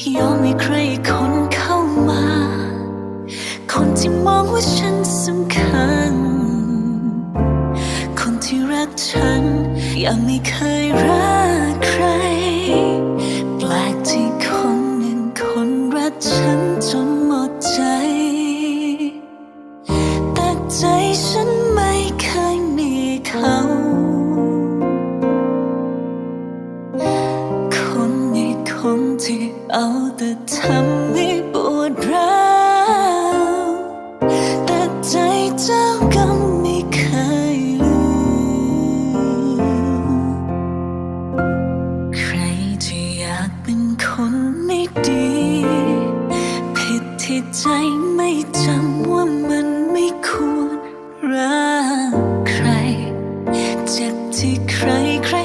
ยอมให้ใครคนเข้ามา คนที่มองว่าฉันสำคัญ คนที่รักฉันยังไม่เคยรักใคร แปลกที่คนหนึ่งคนรักฉัน ใจไม่จำว่ามันไม่ควรรักใคร เจ็บที่ใครใคร